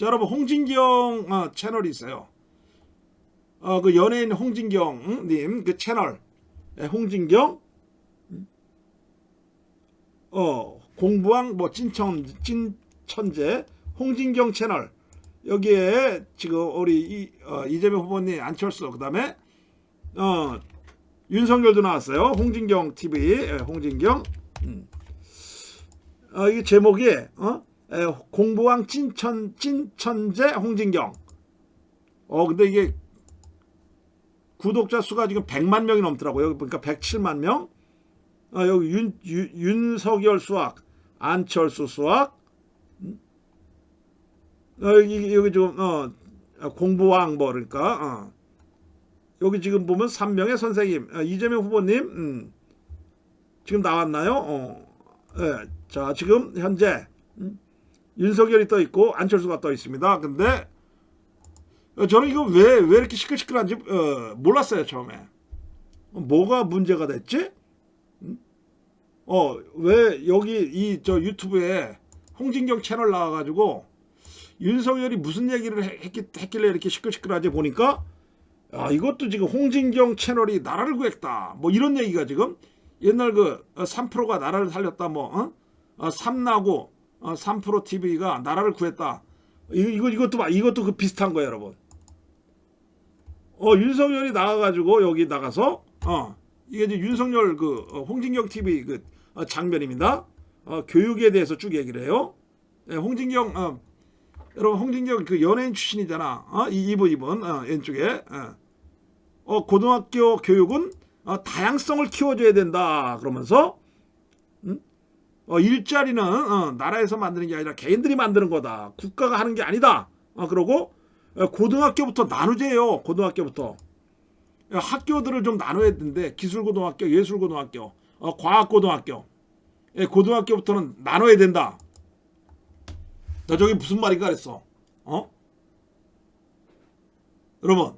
자, 여러분 홍진경 어, 채널이 있어요. 어, 그 연예인 홍진경 응? 님그 채널 예, 홍진경 음? 어 공부왕 뭐 찐천 찐천재 홍진경 채널 여기에 지금 우리 이, 어, 이재명 후보님 안철수 그다음에 어 윤석열도 나왔어요. 홍진경 TV 예, 홍진경 음. 어, 이게 제목이 어 에, 공부왕 찐천 찐천재 홍진경 어 근데 이게 구독자 수가 지금 100만 명이 넘더라고요. 여기 보니까 107만 명. 어, 여기 윤, 윤, 윤석열 수학, 안철수 수학. 음? 어, 여기, 여기 지금, 어, 공부왕 뭐, 그러니까, 어. 여기 지금 보면 3명의 선생님, 어, 이재명 후보님, 음. 지금 나왔나요? 어. 예, 자, 지금 현재, 음? 윤석열이 떠 있고, 안철수가 떠 있습니다. 근데, 어, 저는 이거 왜, 왜 이렇게 시끌시끌한지 어, 몰랐어요 처음에. 뭐가 문제가 됐지? 음? 어, 왜 여기 이 저 유튜브에 홍진경 채널 나와가지고 윤석열이 무슨 얘기를 해- 했기, 했길래 이렇게 시끌시끌하지 보니까 아, 이것도 지금 홍진경 채널이 나라를 구했다. 뭐 이런 얘기가 지금 옛날 그 3%가 나라를 살렸다. 뭐 어? 어, 삼나고 어, 3% TV가 나라를 구했다. 이거, 이거 이것도 봐. 이것도 그 비슷한 거예요, 여러분. 어 윤석열이 나가가지고 여기 나가서 어 이게 이제 윤석열 그 어, 홍진경 TV 그 어, 장면입니다. 어 교육에 대해서 쭉 얘기를 해요. 예, 홍진경 어, 여러분 홍진경 그 연예인 출신이잖아. 어 이 이분 이분 어, 왼쪽에 어. 어 고등학교 교육은 어, 다양성을 키워줘야 된다. 그러면서 음? 어, 일자리는 어, 나라에서 만드는 게 아니라 개인들이 만드는 거다. 국가가 하는 게 아니다. 어, 그러고 어, 고등학교부터 나누재요. 고등학교부터 어, 학교들을 좀 나눠야 되는데 기술고등학교, 예술고등학교, 어, 과학고등학교, 예, 고등학교부터는 나눠야 된다. 너 저게 무슨 말인가 그랬어. 어? 여러분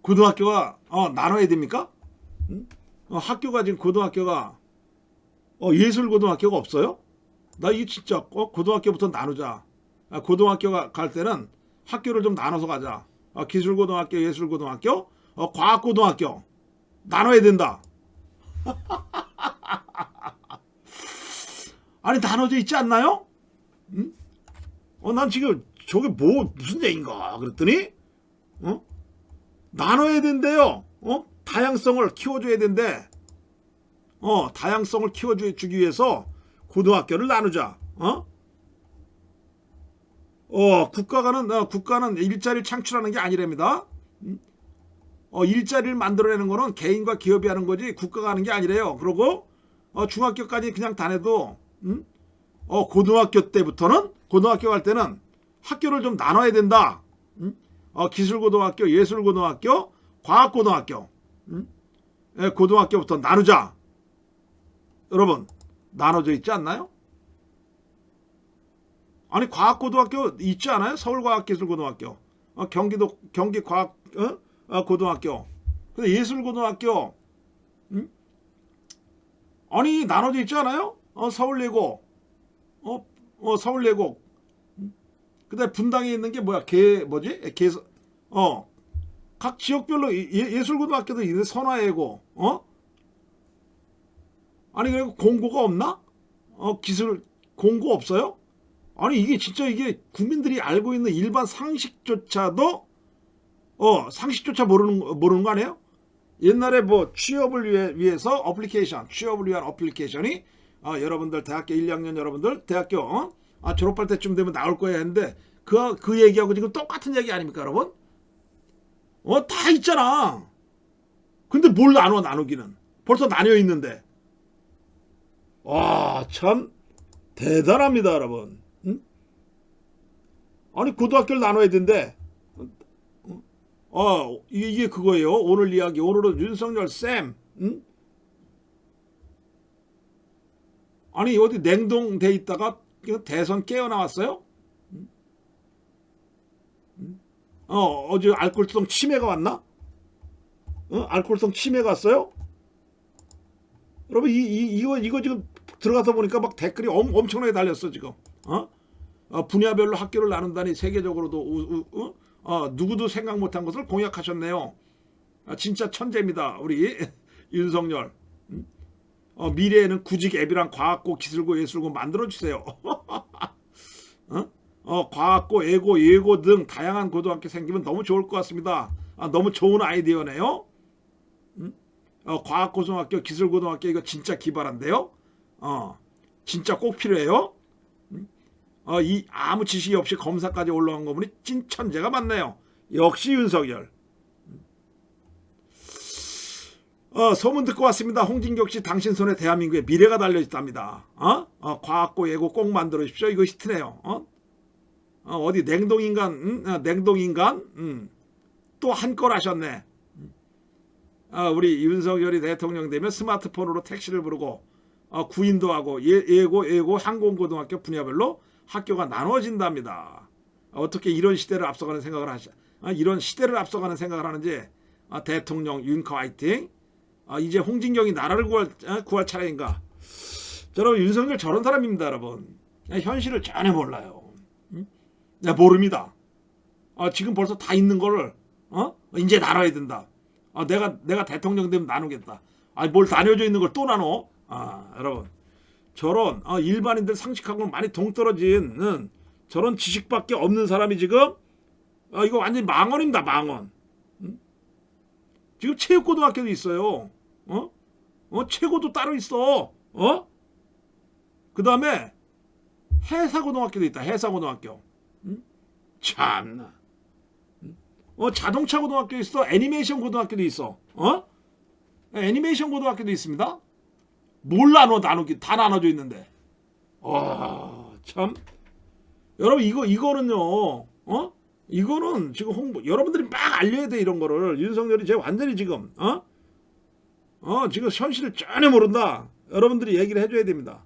고등학교가 어, 나눠야 됩니까? 응? 어, 학교가 지금 고등학교가 어, 예술고등학교가 없어요? 나 이게 진짜 어, 고등학교부터 나누자. 아, 고등학교가 갈 때는 학교를 좀 나눠서 가자. 어, 기술고등학교, 예술고등학교, 어, 과학고등학교 나눠야 된다. 아니 나눠져 있지 않나요? 응? 어, 난 지금 저게 뭐 무슨 얘기인가 그랬더니 어? 나눠야 된대요. 어? 다양성을 키워줘야 된대. 어, 다양성을 키워주기 위해서 고등학교를 나누자. 어? 어, 국가가는 어, 국가는 일자리를 창출하는 게 아니랍니다. 음? 어, 일자리를 만들어내는 거는 개인과 기업이 하는 거지 국가가 하는 게 아니래요. 그리고 어, 중학교까지 그냥 다녀도 음? 어, 고등학교 때부터는 고등학교 갈 때는 학교를 좀 나눠야 된다. 음? 어, 기술고등학교, 예술고등학교, 과학고등학교. 음? 예, 고등학교부터 나누자. 여러분 나눠져 있지 않나요? 아니 과학고등학교 있지 않아요? 서울과학기술고등학교, 어, 경기도 경기과학 어? 어, 고등학교, 근데 예술고등학교, 음? 아니 나눠져 있지 않아요? 어, 서울예고, 어, 어 서울예고, 음? 그다음 분당에 있는 게 뭐야? 개 뭐지? 개 어, 각 지역별로 예, 예술고등학교도 있는 선화예고, 어? 아니 그리고 공고가 없나? 어 기술 공고 없어요? 아니 이게 진짜 이게 국민들이 알고 있는 일반 상식조차도 어 상식조차 모르는 모르는 거 아니에요? 옛날에 뭐 취업을 위해, 위해서 어플리케이션 취업을 위한 어플리케이션이 어, 여러분들 대학교 1, 2학년 여러분들 대학교 어? 아, 졸업할 때쯤 되면 나올 거야 했는데 그, 그 얘기하고 지금 똑같은 얘기 아닙니까 여러분? 어 다 있잖아 근데 뭘 나눠 나누기는 벌써 나뉘어 있는데 와, 참 대단합니다, 여러분. 응? 아니 고등학교를 나눠야 된대. 어, 이게, 그거예요. 오늘 이야기. 오늘은 윤석열 쌤. 응? 아니 어디 냉동돼 있다가 대선 깨어 나왔어요? 응? 응? 어, 어제 알코올성 치매가 왔나? 어? 알코올성 치매가 왔어요? 여러분 이, 이 이거 이거 지금 들어가서 보니까 막 댓글이 엄, 엄청나게 달렸어 지금. 어? 어, 분야별로 학교를 나눈다니 세계적으로도 우- 우- 어? 어, 누구도 생각 못한 것을 공약하셨네요. 아, 진짜 천재입니다. 우리 윤석열. 음? 어, 미래에는 구직 앱이랑 과학고, 기술고, 예술고 만들어 주세요. 어? 어, 과학고, 예고, 예고 등 다양한 고등학교 생기면 너무 좋을 것 같습니다. 아, 너무 좋은 아이디어네요. 음? 어, 과학고등학교, 기술고등학교 이거 진짜 기발한데요. 어, 진짜 꼭 필요해요. 음? 어, 이 아무 지식이 없이 검사까지 올라간 거 보니 찐 천재가 맞네요. 역시 윤석열. 어, 소문 듣고 왔습니다. 홍진경 씨 당신 손에 대한민국의 미래가 달려 있답니다. 어? 어, 과학고 예고 꼭 만들어 주십시오. 이거 히트네요. 어? 어, 어디 냉동인간, 음? 어, 냉동인간, 음. 또한건 하셨네. 아, 우리 윤석열이 대통령 되면 스마트폰으로 택시를 부르고 어, 구인도 하고 예, 예고, 예고, 항공고등학교 분야별로 학교가 나눠진답니다. 어떻게 이런 시대를 앞서가는 생각을 하시, 아, 이런 시대를 앞서가는 생각을 하는지 아, 대통령 윤커 화이팅. 아, 이제 홍진경이 나라를 구할, 아, 구할 차례인가? 자, 여러분 윤석열 저런 사람입니다, 여러분. 현실을 전혀 몰라요. 모릅니다. 아, 지금 벌써 다 있는 거를 어? 이제 나눠야 된다. 아, 내가 내가 대통령 되면 나누겠다. 아, 뭘 나눠져 있는 걸 또 나눠? 아, 여러분. 저런 아, 일반인들 상식하고는 많이 동떨어진 저런 지식밖에 없는 사람이 지금 아, 이거 완전 히 망언입니다, 망언. 응? 지금 체육고등학교도 있어요. 어? 어, 최고도 따로 있어. 어? 그 다음에 해사고등학교도 있다. 해사고등학교. 응? 참나. 어 자동차 고등학교 있어? 애니메이션 고등학교도 있어? 어? 애니메이션 고등학교도 있습니다. 뭘 나눠 나누기. 다 나눠져 있는데. 와 참. 여러분 이거 이거는요 어? 이거는 지금 홍보 여러분들이 막 알려야 돼 이런 거를. 윤석열이 제 완전히 지금 어? 어, 지금 현실을 전혀 모른다. 여러분들이 얘기를 해줘야 됩니다